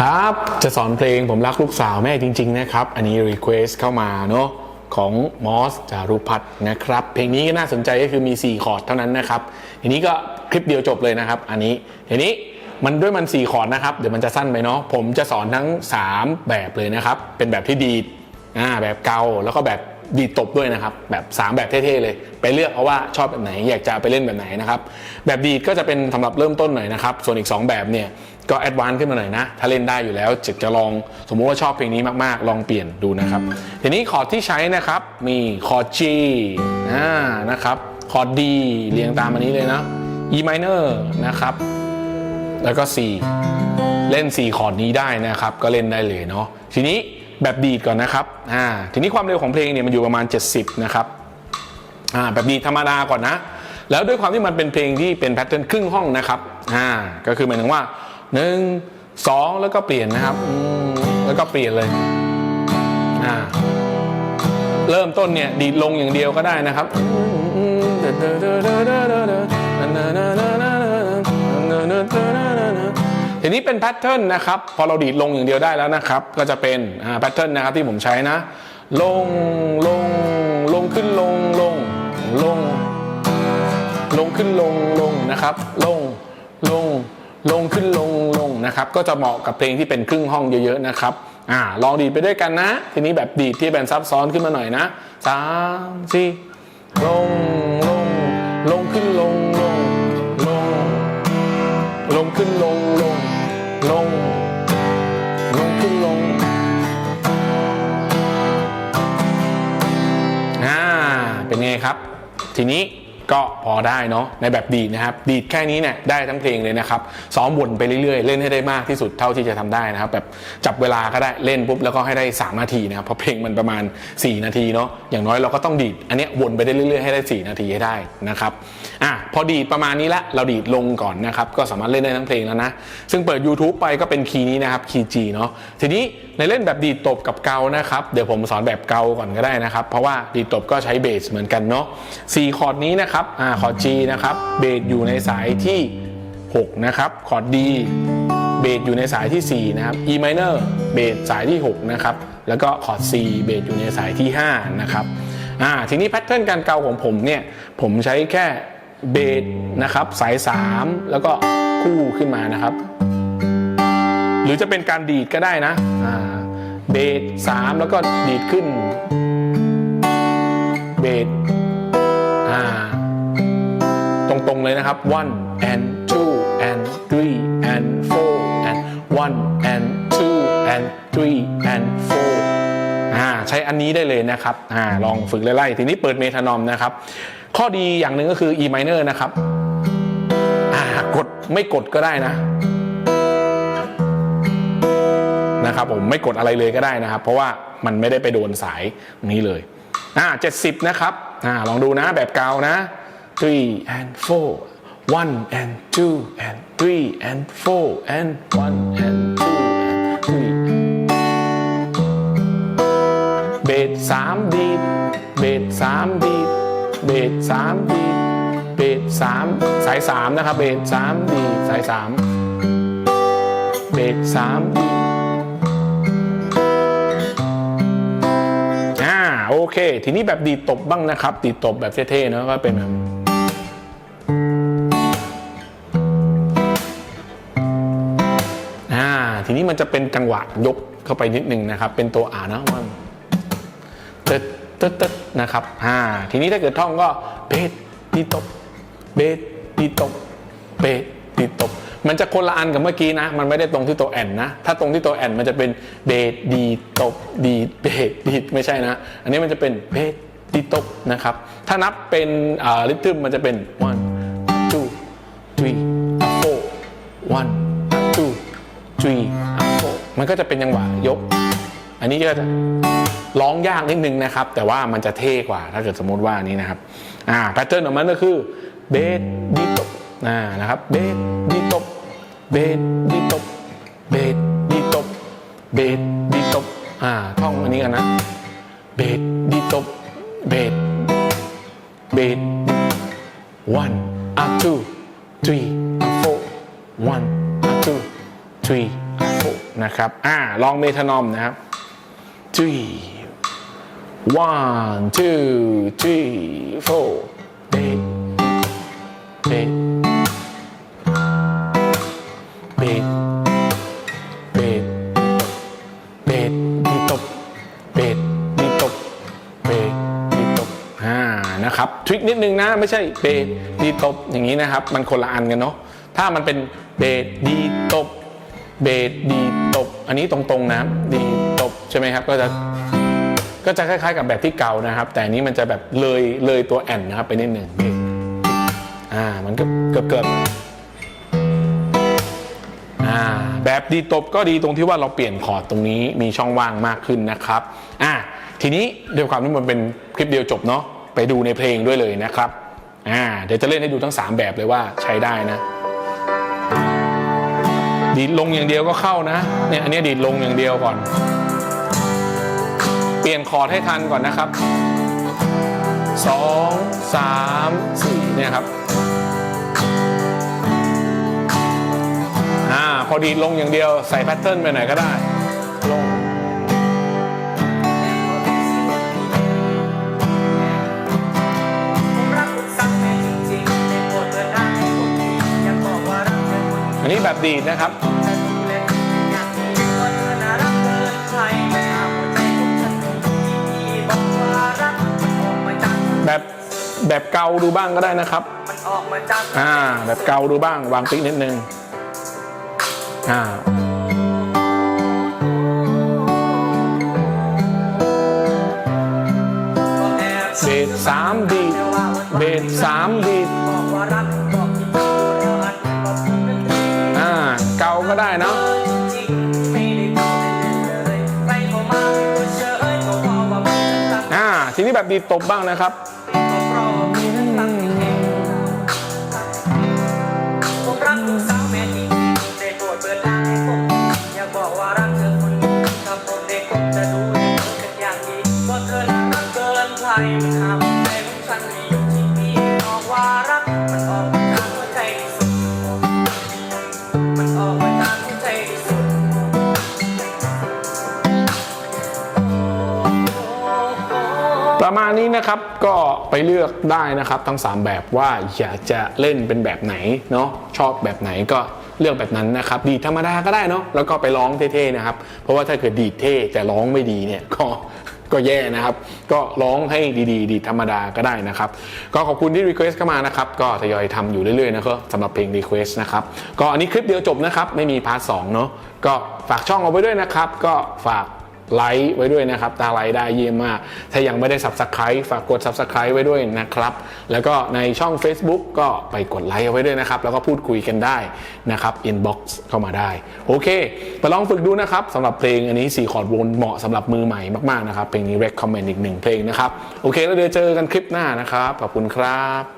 ครับ จะสอนเพลงผมรักลูกสาวแม่จริง ๆ นะครับ อันนี้รีเควสเข้ามาเนาะของมอสจารุพัฒน์นะครับ เพลงนี้ก็น่าสนใจก็คือมี 4 คอร์ดเท่านั้นนะครับ ทีนี้ก็คลิปเดียวจบเลยนะครับ อันนี้ทีนี้มันด้วยมัน 4 คอร์ดนะครับ เดี๋ยวมันจะสั้นไปเนาะผมจะสอนทั้ง 3 แบบเลยนะครับ เป็นแบบที่ดีดอ่าแบบเกาแล้วก็แบบดีตบด้วยนะครับ แบบ 3 แบบเท่ๆเลย ไปเลือกเอาว่าชอบแบบไหนอยากจะไปเล่นแบบไหนนะครับ แบบดีดก็จะเป็นสำหรับเริ่มต้นหน่อยนะครับ ส่วนอีก 2 แบบเนี่ย ก็แอดวานซ์ขึ้นมาหน่อยนะ ถ้าเล่นได้อยู่แล้วจะจะลองสมมุติว่าชอบเพลงนี้มากๆ ลองเปลี่ยนดูนะครับ ทีนี้คอร์ดที่ใช้นะครับมีคอร์ด G อ่านะครับคอร์ด D เรียงตามอันนี้เลยนะ E minor นะครับ แล้วก็ C เล่น 4 คอร์ดนี้ได้นะครับ ก็เล่นได้เลยเนาะทีนี้แบบดีดก่อนนะครับอ่าทีนี้ความเร็วของเพลงเนี่ยมันอยู่ประมาณ 70 นะครับอ่าแบบดีธรรมดาก่อนนะ แล้วด้วยความที่มันเป็นเพลงที่เป็นแพทเทิร์นครึ่งห้องนะครับอ่าก็คือหมายถึงว่า 1 2แล้วก็เปลี่ยนนะครับแล้วก็เปลี่ยนเลยอ่าเริ่มต้นเนี่ยดีดลงอย่างเดียวก็ได้นะครับทีนี้เป็นแพทเทิร์นนะครับพอเราดีดลงอย่างเดียวได้แล้วนะครับ ก็จะเป็นแพทเทิร์นนะครับที่ผมใช้นะ ลงลงลงขึ้นลงลงลง ลงขึ้นลงลงนะครับ ลงลง ลงขึ้นลงลงนะครับ ก็จะเหมาะกับเพลงที่เป็นครึ่งห้องเยอะๆนะครับอ่าลองดีดไปด้วยกันนะ ทีนี้แบบดีดที่เป็นซับซ้อนขึ้นมาหน่อยนะสามสี่ลงลงลงขึ้นลงลงลงลงขึ้นลงลงลงลงขึ้นลงอ่าเป็นไงครับ ทีนี้ ก็พอได้เนาะในแบบดีดนะครับ ดีดแค่นี้เนี่ยได้ทั้งเพลงเลยนะครับ ซ้อมวนไปเรื่อยๆ เล่นให้ได้มากที่สุดเท่าที่จะทำได้นะครับ แบบจับเวลาก็ได้เล่นปุ๊บแล้วก็ให้ได้ 3 นาทีนะครับเพราะเพลงมันประมาณ 4 นาทีเนาะอย่างน้อยเราก็ต้องดีด อันเนี้ยวนไปได้เรื่อยๆให้ได้ 4 นาทีให้ได้นะครับอะพอดีดประมาณนี้ละเราดีดลงก่อนนะครับก็สามารถเล่นได้ทั้งเพลงแล้วนะซึ่งเปิด YouTube ไปก็เป็นคีย์นี้นะครับคีย์ G เนาะทีนี้ในเล่นแบบดีดตบกับเกานะครับเดี๋ยวผมสอนแบบเกาก่อนก็ได้นะครับ เพราะว่าดีดตบก็ใช้เบสเหมือนกันเนาะ4คอร์ดนี้นะครับอ่าคอร์ด G นะครับเบสอยู่ในสายที่ 6 นะครับคอร์ด D เบสอยู่ในสายที่ 4 นะครับ E minor เบสสายที่ 6 นะครับ แล้วก็คอร์ด C เบสอยู่ในสายที่ 5 นะครับอ่าทีนี้แพทเทิร์นการเกาของผมเนี่ยผมใช้แค่เบสนะครับสาย 3 แล้วก็คู่ขึ้นมานะครับ หรือจะเป็นการดีดก็ได้นะอ่าเบส3 แล้วก็ดีดขึ้น เบส เลยนะครับ one and two and three and four and one and two and three and four อ่าใช้อันนี้ได้เลยนะครับอ่าลองฝึกไล่ๆทีนี้เปิดเมทานอมนะครับ ข้อดีอย่างหนึ่งก็คือ E minor นะครับอ่ากดไม่กดก็ได้นะนะครับผมไม่กดอะไรเลยก็ได้นะครับ เพราะว่ามันไม่ได้ไปโดนสายนี้เลยอ่า70นะครับอ่าลองดูนะแบบเก่านะ three and four one and two and three and four and one and two and three เบสสามดีดเบสสามดีดเบสสามดีดเบสสามสายสามนะครับเบสสามดีดสายสามเบสสามดีดโอเค ทีนี้แบบดีตบบ้างนะครับ ดีตบแบบเท่ๆเนอะก็เป็นแบบ ทีนี้มันจะเป็นจังหวะยกเข้าไปนิดนึงนะครับ เป็นตัวอ่านะมันตึ๊ดตึ๊ดตึ๊ดนะครับอ่าทีนี้ถ้าเกิดท่องก็เบสดีตบเบสดีตบเบสดีตบมันจะคนละอันกับเมื่อกี้นะ มันไม่ได้ตรงที่ตัวแอนนะ ถ้าตรงที่ตัวแอนมันจะเป็นเบสดีตบดีเบสดีไม่ใช่นะ อันนี้มันจะเป็นเบสดีตบนะครับ ถ้านับเป็นอ่าริทึมมันจะเป็น one two three four one three four มันก็จะเป็นจังหวะยก อันนี้ก็จะร้องยากนิดนึงนะครับ แต่ว่ามันจะเท่กว่า ถ้าเกิดสมมติว่านี้นะครับอ่าแพทเทิร์นของมันก็คือเบสดีตบอ่านะครับเบสดีตบเบสดีตบเบสดีตบเบสดีตบอ่าท่องอันนี้กันนะเบสดีตบเบสเบส one up two three up four one three นะครับอ่าลองเมทานอมนะครับ three one two three four เบสเบสเบสเบสเบสดีตบเบสดีตบเบสดีตบอ่านะครับทริคนิดนึงนะไม่ใช่เบสดีตบอย่างนี้นะครับ มันคนละอันกันเนาะถ้ามันเป็นเบสดีตบ เบสดีตบ อันนี้ตรงๆนะดีตบใช่ไหมครับ ก็จะก็จะคล้ายๆกับแบบที่เก่านะครับ แต่อันนี้มันจะแบบเลยเลยตัวแอนนะครับไปนิดหนึ่งนี่อ่ามันก็เกือบเกือบอ่าแบบดีตบก็ดีตรงที่ว่าเราเปลี่ยนคอร์ดตรงนี้มีช่องว่างมากขึ้นนะครับอ่าทีนี้ด้วยความที่มันเป็นคลิปเดียวจบเนาะไปดูในเพลงด้วยเลยนะครับอ่าเดี๋ยวจะเล่นให้ดูทั้ง 3 แบบเลยว่าใช้ได้นะ ดีดลงอย่างเดียวก็เข้านะเนี่ยอันนี้ดีดลงอย่างเดียวก่อน เปลี่ยนคอร์ดให้ทันก่อนนะครับสองสามสี่เนี่ยครับอ่าพอดีดลงอย่างเดียวใส่แพทเทิร์นไปไหนก็ได้ลง แบบดีดนะครับจะดูแลอย่างดีว่าเธอน่ารักเกินใครมาถามหัวใจของฉันที่พี่บอกว่ารักมันออกมาจากแบบแบบเกาดูบ้างก็ได้นะครับมันออกมาจากอ่า แบบเกาดูบ้างวางติ๊กนิดนึงอ่าก็แอบเบสสามดีดเบสสามดีด แบบดีตบบ้างนะครับ นะครับก็ไปเลือกได้นะครับทั้ง 3 แบบว่าอยากจะเล่นเป็นแบบไหนเนาะชอบแบบไหนก็เลือกแบบนั้นนะครับ ดีธรรมดาก็ได้เนาะแล้วก็ไปร้องเท่ๆนะครับ เพราะว่าถ้าเกิดดีดเท่แต่ร้องไม่ดีเนี่ยก็ก็แย่นะครับ ก็ร้องให้ดีๆ ดีธรรมดาก็ได้นะครับ ก็ขอบคุณที่รีเควสเข้ามานะครับ ก็ทยอยทำอยู่เรื่อยๆนะครับสำหรับเพลงรีเควสนะครับ ก็อันนี้คลิปเดียวจบนะครับ ไม่มีพาร์ทสองเนาะก็ฝากช่องเอาไว้ด้วยนะครับ ก็ฝาก ไลค์ไว้ด้วยนะครับตาไลค์ได้เยี่ยมมาก ถ้ายังไม่ได้ Subscribe ฝากกด Subscribe ไว้ด้วยนะครับ แล้วก็ในช่อง Facebook ก็ไปกดไลค์เอาไว้ด้วยนะครับ แล้วก็พูดคุยกันได้นะครับ inbox เข้ามาได้ โอเค ไปลองฝึกดูนะครับสำหรับเพลงอันนี้4คอร์ดวนเหมาะสำหรับมือใหม่มากๆนะครับ เพลงนี้ recommend อีกหนึ่งเพลงนะครับ โอเค แล้วเดี๋ยวเจอกันคลิปหน้านะครับ ขอบคุณครับ